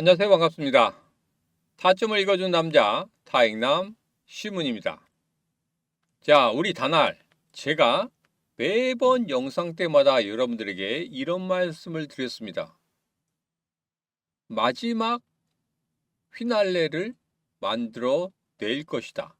안녕하세요. 반갑습니다. 타점을 읽어준 남자 타익남 시문입니다. 자, 우리 다날 제가 매번 영상 때마다 여러분들에게 이런 말씀을 드렸습니다. 마지막 휘날레를 만들어 낼 것이다.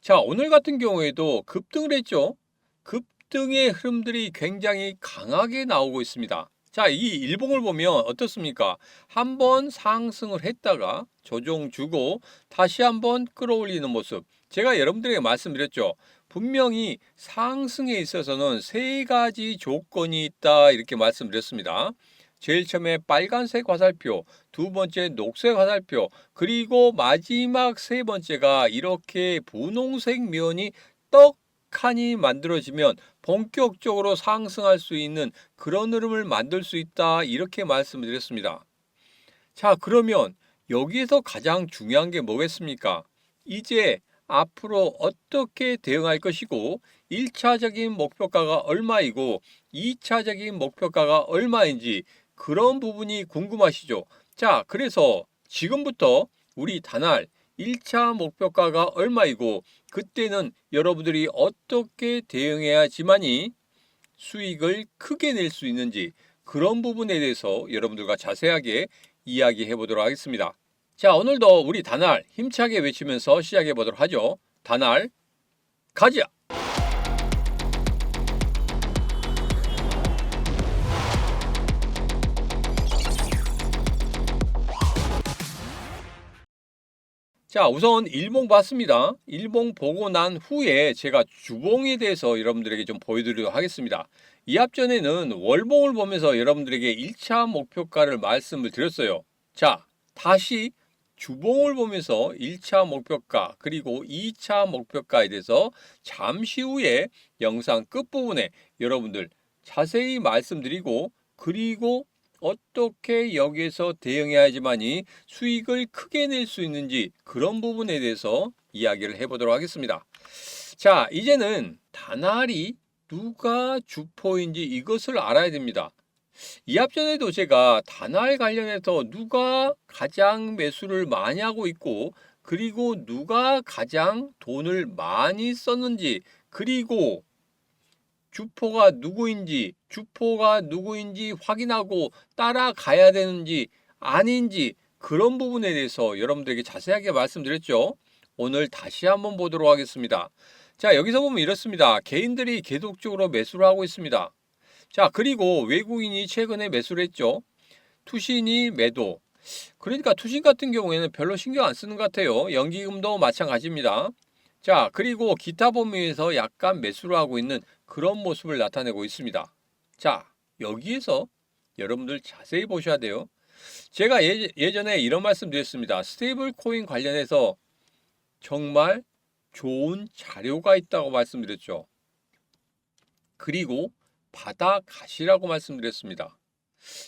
자, 오늘 같은 경우에도 급등을 했죠. 급등의 흐름들이 굉장히 강하게 나오고 있습니다. 자, 이 일봉을 보면 어떻습니까? 한 번 상승을 했다가 조정 주고 다시 한번 끌어올리는 모습. 제가 여러분들에게 말씀드렸죠. 분명히 상승에 있어서는 세 가지 조건이 있다 이렇게 말씀드렸습니다. 제일 처음에 빨간색 화살표, 두 번째 녹색 화살표, 그리고 마지막 세 번째가 이렇게 분홍색 면이 떡 하니 만들어지면 본격적으로 상승할 수 있는 그런 흐름을 만들 수 있다 이렇게 말씀을 드렸습니다. 자 그러면 여기에서 가장 중요한 게 뭐겠습니까? 이제 앞으로 어떻게 대응할 것이고 1차적인 목표가가 얼마이고 2차적인 목표가가 얼마인지 그런 부분이 궁금하시죠? 자 그래서 지금부터 우리 단알 1차 목표가가 얼마이고 그때는 여러분들이 어떻게 대응해야지만이 수익을 크게 낼 수 있는지 그런 부분에 대해서 여러분들과 자세하게 이야기해 보도록 하겠습니다. 자, 오늘도 우리 다날 힘차게 외치면서 시작해 보도록 하죠. 다날 가자. 자, 우선 일봉 봤습니다. 일봉 보고 난 후에 제가 주봉에 대해서 여러분들에게 좀 보여드리도록 하겠습니다. 이 앞전에는 월봉을 보면서 여러분들에게 1차 목표가를 말씀을 드렸어요. 자, 다시 주봉을 보면서 1차 목표가 그리고 2차 목표가에 대해서 잠시 후에 영상 끝부분에 여러분들 자세히 말씀드리고 그리고 어떻게 여기에서 대응해야지만이 수익을 크게 낼 수 있는지 그런 부분에 대해서 이야기를 해보도록 하겠습니다. 자, 이제는 다날이 누가 주포인지 이것을 알아야 됩니다. 이 앞전에도 제가 다날 관련해서 누가 가장 매수를 많이 하고 있고 그리고 누가 가장 돈을 많이 썼는지 그리고 주포가 누구인지 주포가 누구인지 확인하고 따라가야 되는지 아닌지 그런 부분에 대해서 여러분들에게 자세하게 말씀드렸죠. 오늘 다시 한번 보도록 하겠습니다. 자, 여기서 보면 이렇습니다. 개인들이 계속적으로 매수를 하고 있습니다. 자, 그리고 외국인이 최근에 매수를 했죠. 투신이 매도. 그러니까 투신 같은 경우에는 별로 신경 안 쓰는 것 같아요. 연기금도 마찬가지입니다. 자, 그리고 기타 범위에서 약간 매수를 하고 있는 그런 모습을 나타내고 있습니다. 자, 여기에서 여러분들 자세히 보셔야 돼요. 제가 예, 예전에 이런 말씀 드렸습니다. 스테이블 코인 관련해서 정말 좋은 자료가 있다고 말씀드렸죠. 그리고 받아가시라고 말씀드렸습니다.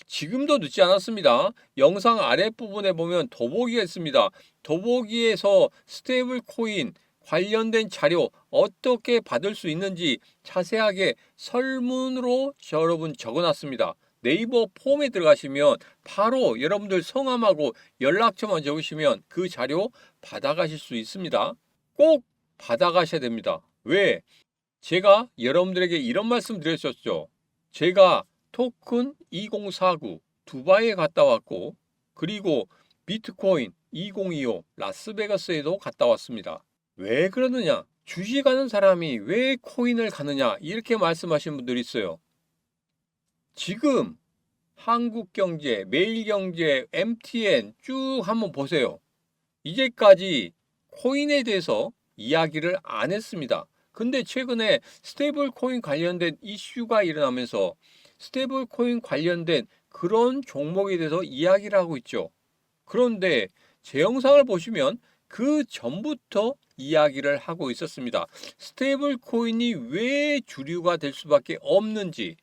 지금도 늦지 않았습니다. 영상 아랫부분에 보면 더보기가 있습니다. 더보기에서 스테이블 코인 관련된 자료 어떻게 받을 수 있는지 자세하게 설문으로 여러분 적어놨습니다. 네이버 폼에 들어가시면 바로 여러분들 성함하고 연락처만 적으시면 그 자료 받아가실 수 있습니다. 꼭 받아가셔야 됩니다. 왜? 제가 여러분들에게 이런 말씀 드렸었죠. 제가 토큰 2049 두바이에 갔다 왔고 그리고 비트코인 2025 라스베가스에도 갔다 왔습니다. 왜 그러느냐? 주식하는 사람이 왜 코인을 가느냐? 이렇게 말씀하시는 분들이 있어요. 지금 한국경제, 매일경제, MTN 쭉 한번 보세요. 이제까지 코인에 대해서 이야기를 안 했습니다. 근데 최근에 스테이블 코인 관련된 이슈가 일어나면서 스테이블 코인 관련된 그런 종목에 대해서 이야기를 하고 있죠. 그런데 제 영상을 보시면 그 전부터 이야기를 하고 있었습니다. 스테이블 코인이 왜 주류가 될 수밖에 없는지,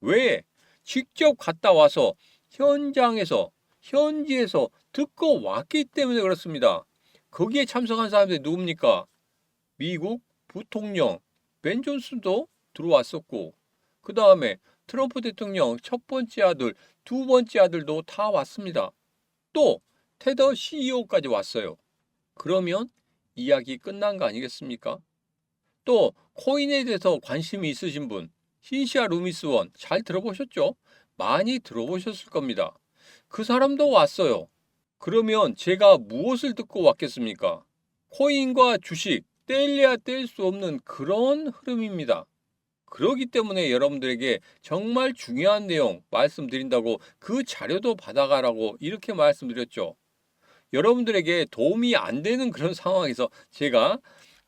왜 직접 갔다 와서 현장에서, 현지에서 듣고 왔기 때문에 그렇습니다. 거기에 참석한 사람들이 누굽니까? 미국 부통령 벤 존슨도 들어왔었고, 그 다음에 트럼프 대통령 첫 번째 아들, 두 번째 아들도 다 왔습니다. 또 테더 CEO까지 왔어요. 그러면 이야기 끝난 거 아니겠습니까? 또 코인에 대해서 관심이 있으신 분, 신시아 루미스 원 잘 들어보셨죠? 많이 들어보셨을 겁니다. 그 사람도 왔어요. 그러면 제가 무엇을 듣고 왔겠습니까? 코인과 주식 뗄래야 뗄 수 없는 그런 흐름입니다. 그러기 때문에 여러분들에게 정말 중요한 내용 말씀드린다고 그 자료도 받아가라고 이렇게 말씀드렸죠. 여러분들에게 도움이 안 되는 그런 상황에서 제가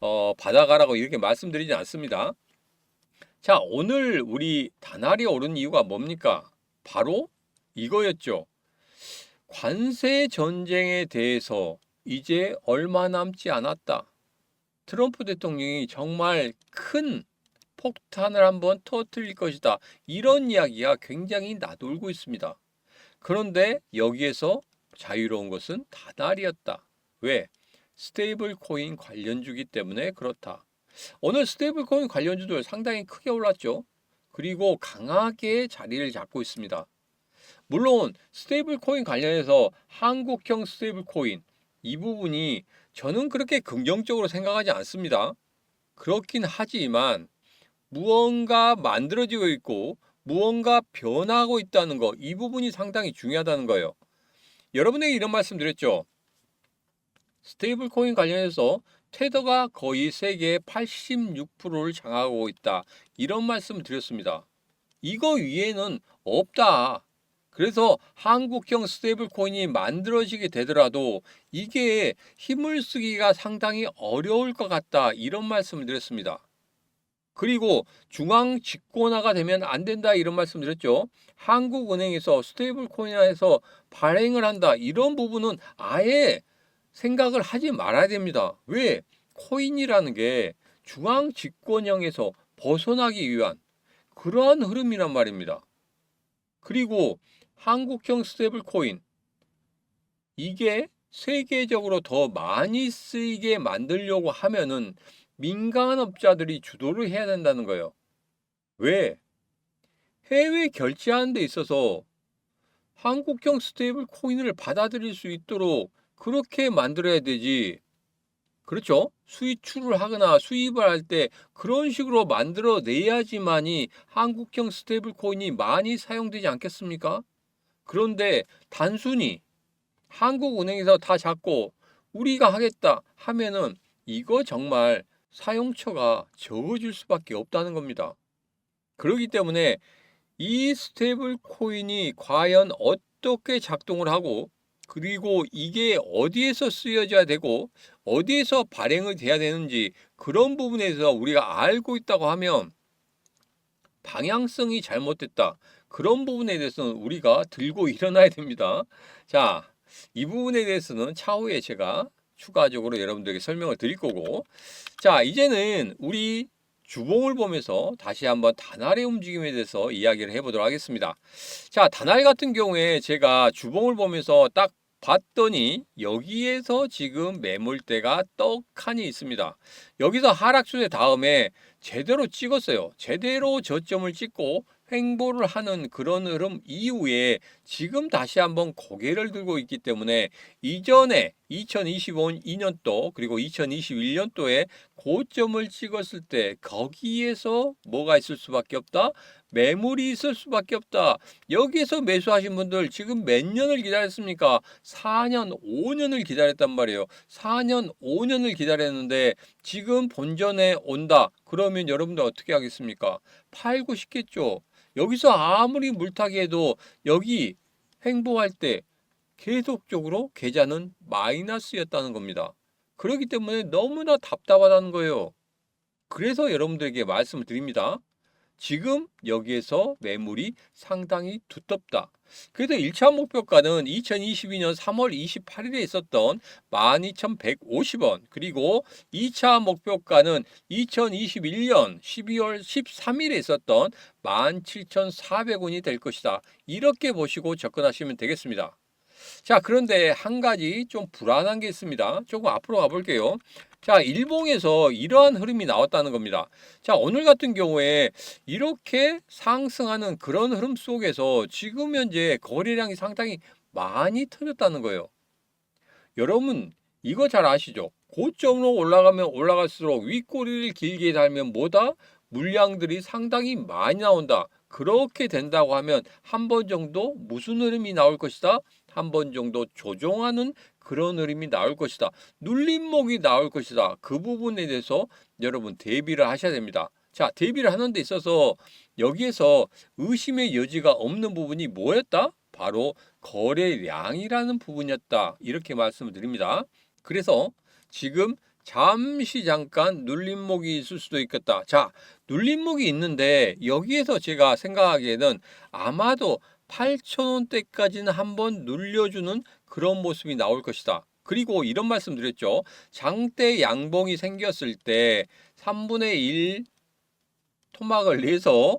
어, 받아가라고 이렇게 말씀드리지 않습니다. 자, 오늘 우리 다날이 오른 이유가 뭡니까? 바로 이거였죠. 관세 전쟁에 대해서 이제 얼마 남지 않았다. 트럼프 대통령이 정말 큰 폭탄을 한번 터뜨릴 것이다. 이런 이야기가 굉장히 나돌고 있습니다. 그런데 여기에서 자유로운 것은 다날이었다. 왜? 스테이블 코인 관련주기 때문에 그렇다. 오늘 스테이블 코인 관련주들 상당히 크게 올랐죠. 그리고 강하게 자리를 잡고 있습니다. 물론 스테이블 코인 관련해서 한국형 스테이블 코인 이 부분이 저는 그렇게 긍정적으로 생각하지 않습니다. 그렇긴 하지만 무언가 만들어지고 있고 무언가 변하고 있다는 거 이 부분이 상당히 중요하다는 거예요. 여러분에게 이런 말씀 드렸죠. 스테이블 코인 관련해서 테더가 거의 세계의 86%를 장악하고 있다. 이런 말씀 드렸습니다. 이거 위에는 없다. 그래서 한국형 스테이블 코인이 만들어지게 되더라도 이게 힘을 쓰기가 상당히 어려울 것 같다. 이런 말씀을 드렸습니다. 그리고 중앙 집권화가 되면 안 된다 이런 말씀 드렸죠. 한국은행에서 스테이블 코인화해서 발행을 한다 이런 부분은 아예 생각을 하지 말아야 됩니다. 왜? 코인이라는 게 중앙 집권형에서 벗어나기 위한 그러한 흐름이란 말입니다. 그리고 한국형 스테이블 코인 이게 세계적으로 더 많이 쓰이게 만들려고 하면은 민간업자들이 주도를 해야 된다는 거예요. 왜? 해외 결제하는 데 있어서 한국형 스테이블 코인을 받아들일 수 있도록 그렇게 만들어야 되지. 그렇죠? 수입출을 하거나 수입을 할 때 그런 식으로 만들어 내야지만이 한국형 스테이블 코인이 많이 사용되지 않겠습니까? 그런데 단순히 한국은행에서 다 잡고 우리가 하겠다 하면은 이거 정말 사용처가 적어질 수밖에 없다는 겁니다. 그렇기 때문에 이 스테이블 코인이 과연 어떻게 작동을 하고 그리고 이게 어디에서 쓰여져야 되고 어디에서 발행이 돼야 되는지 그런 부분에 서 우리가 알고 있다고 하면 방향성이 잘못됐다. 그런 부분에 대해서는 우리가 들고 일어나야 됩니다. 자, 이 부분에 대해서는 차후에 제가 추가적으로 여러분들에게 설명을 드릴 거고 자 이제는 우리 주봉을 보면서 다시 한번 다날의 움직임에 대해서 이야기를 해보도록 하겠습니다. 자 다날 같은 경우에 제가 주봉을 보면서 딱 봤더니 여기에서 지금 매물대가 떡하니 있습니다. 여기서 하락수의 다음에 제대로 찍었어요. 제대로 저점을 찍고 횡보를 하는 그런 흐름 이후에 지금 다시 한번 고개를 들고 있기 때문에 이전에 2025년도 그리고 2021년도에 고점을 찍었을 때 거기에서 뭐가 있을 수밖에 없다? 매물이 있을 수밖에 없다. 여기에서 매수하신 분들 지금 몇 년을 기다렸습니까? 4년, 5년을 기다렸단 말이에요. 4년, 5년을 기다렸는데 지금 본전에 온다. 그러면 여러분들 어떻게 하겠습니까? 팔고 싶겠죠. 여기서 아무리 물타기 해도 여기 횡보할 때 계속적으로 계좌는 마이너스였다는 겁니다. 그렇기 때문에 너무나 답답하다는 거예요. 그래서 여러분들에게 말씀을 드립니다. 지금 여기에서 매물이 상당히 두텁다. 그래도 1차 목표가는 2022년 3월 28일에 있었던 12,150원 그리고 2차 목표가는 2021년 12월 13일에 있었던 17,400원이 될 것이다. 이렇게 보시고 접근하시면 되겠습니다. 자, 그런데 한 가지 좀 불안한 게 있습니다. 조금 앞으로 가볼게요. 자, 일봉에서 이러한 흐름이 나왔다는 겁니다. 자, 오늘 같은 경우에 이렇게 상승하는 그런 흐름 속에서 지금 현재 거래량이 상당히 많이 터졌다는 거예요. 여러분 이거 잘 아시죠? 고점으로 올라가면 올라갈수록 윗꼬리를 길게 달면 뭐다? 물량들이 상당히 많이 나온다. 그렇게 된다고 하면 한 번 정도 무슨 흐름이 나올 것이다? 한 번 정도 조정하는 그런 흐름이 나올 것이다. 눌림목이 나올 것이다. 그 부분에 대해서 여러분 대비를 하셔야 됩니다. 자, 대비를 하는 데 있어서 여기에서 의심의 여지가 없는 부분이 뭐였다? 바로 거래량이라는 부분이었다. 이렇게 말씀을 드립니다. 그래서 지금 잠시 잠깐 눌림목이 있을 수도 있겠다. 자, 눌림목이 있는데 여기에서 제가 생각하기에는 아마도 8,000원대까지는 한번 눌려주는 그런 모습이 나올 것이다. 그리고 이런 말씀 드렸죠. 장대 양봉이 생겼을 때 3분의 1 토막을 내서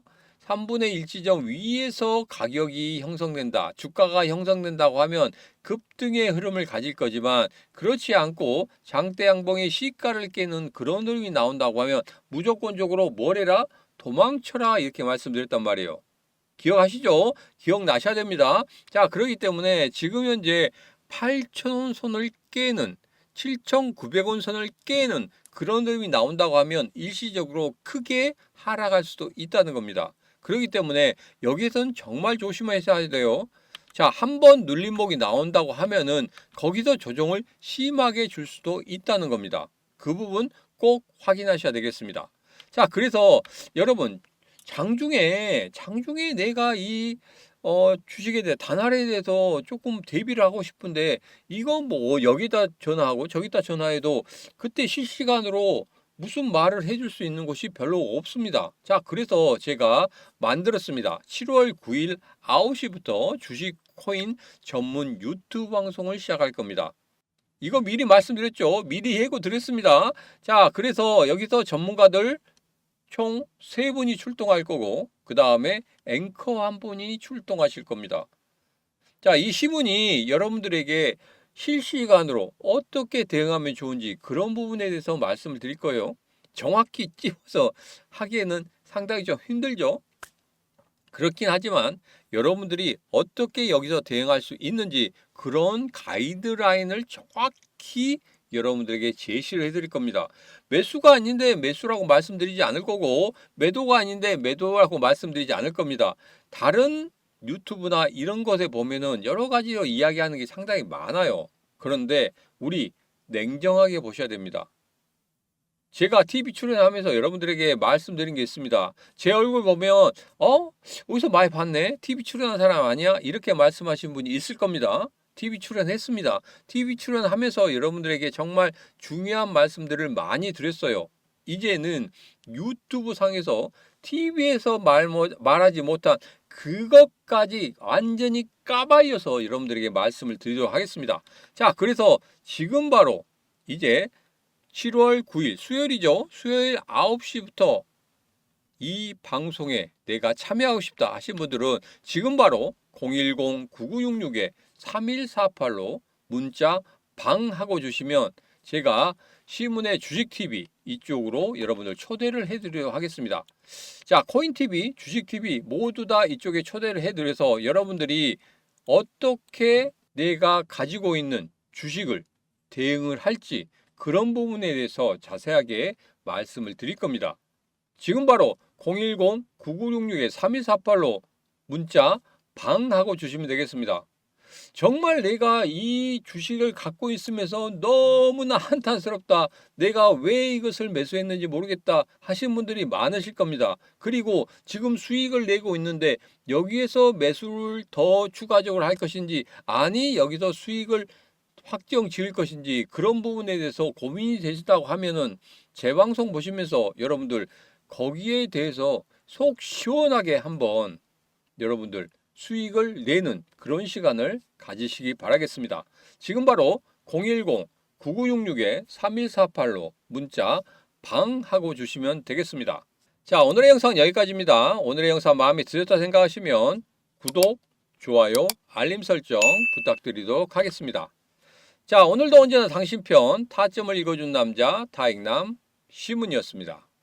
3분의 1 지점 위에서 가격이 형성된다. 주가가 형성된다고 하면 급등의 흐름을 가질 거지만 그렇지 않고 장대 양봉의 시가를 깨는 그런 흐름이 나온다고 하면 무조건적으로 뭐래라? 도망쳐라 이렇게 말씀드렸단 말이에요. 기억하시죠? 기억나셔야 됩니다. 자, 그렇기 때문에 지금 현재 8,000원 선을 깨는 7,900원 선을 깨는 그런 흐름이 나온다고 하면 일시적으로 크게 하락할 수도 있다는 겁니다. 그렇기 때문에 여기서는 정말 조심하셔야 돼요. 자, 한 번 눌림목이 나온다고 하면은 거기서 조정을 심하게 줄 수도 있다는 겁니다. 그 부분 꼭 확인하셔야 되겠습니다. 자, 그래서 여러분 장중에 장중에 내가 이 어, 주식에 대해 단할에 대해서 조금 대비를 하고 싶은데 이건 뭐 여기다 전화하고 저기다 전화해도 그때 실시간으로 무슨 말을 해줄 수 있는 곳이 별로 없습니다. 자, 그래서 제가 만들었습니다. 7월 9일 9시부터 주식 코인 전문 유튜브 방송을 시작할 겁니다. 이거 미리 말씀드렸죠. 미리 예고 드렸습니다. 자, 그래서 여기서 전문가들 총세 분이 출동할 거고, 그 다음에 앵커 한 분이 출동하실 겁니다. 자, 이 시문이 여러분들에게 실시간으로 어떻게 대응하면 좋은지 그런 부분에 대해서 말씀을 드릴 거예요. 정확히 찝어서 하기에는 상당히 좀 힘들죠. 그렇긴 하지만 여러분들이 어떻게 여기서 대응할 수 있는지 그런 가이드라인을 정확히 여러분들에게 제시를 해드릴 겁니다. 매수가 아닌데 매수라고 말씀드리지 않을 거고 매도가 아닌데 매도라고 말씀드리지 않을 겁니다. 다른 유튜브나 이런 것에 보면은 여러 가지로 이야기하는 게 상당히 많아요. 그런데 우리 냉정하게 보셔야 됩니다. 제가 TV 출연하면서 여러분들에게 말씀드린 게 있습니다. 제 얼굴 보면 어? 어디서 많이 봤네? TV 출연한 사람 아니야? 이렇게 말씀하신 분이 있을 겁니다. TV 출연했습니다. TV 출연하면서 여러분들에게 정말 중요한 말씀들을 많이 드렸어요. 이제는 유튜브 상에서 TV에서 말, 말하지 못한 그것까지 완전히 까발려서 여러분들에게 말씀을 드리도록 하겠습니다. 자, 그래서 지금 바로 이제 7월 9일 수요일이죠. 수요일 9시부터 이 방송에 내가 참여하고 싶다 하신 분들은 지금 바로 010-9966-3148로 문자 방하고 주시면 제가 시문의 주식TV 이쪽으로 여러분들 초대를 해드리도록 하겠습니다. 자, 코인TV, 주식TV 모두 다 이쪽에 초대를 해드려서 여러분들이 어떻게 내가 가지고 있는 주식을 대응을 할지 그런 부분에 대해서 자세하게 말씀을 드릴 겁니다. 지금 바로 010-9966-3148로 문자 방하고 주시면 되겠습니다. 정말 내가 이 주식을 갖고 있으면서 너무나 한탄스럽다. 내가 왜 이것을 매수했는지 모르겠다 하신 분들이 많으실 겁니다. 그리고 지금 수익을 내고 있는데 여기에서 매수를 더 추가적으로 할 것인지 아니 여기서 수익을 확정 지을 것인지 그런 부분에 대해서 고민이 되시다고 하면은 제 방송 보시면서 여러분들 거기에 대해서 속 시원하게 한번 여러분들 수익을 내는 그런 시간을 가지시기 바라겠습니다. 지금 바로 010-9966-3148로 문자 방 하고 주시면 되겠습니다. 자, 오늘의 영상 여기까지입니다. 오늘의 영상 마음에 드셨다 생각하시면 구독, 좋아요, 알림 설정 부탁드리도록 하겠습니다. 자, 오늘도 언제나 당신 편 타점을 읽어준 남자 타익남 시문이었습니다.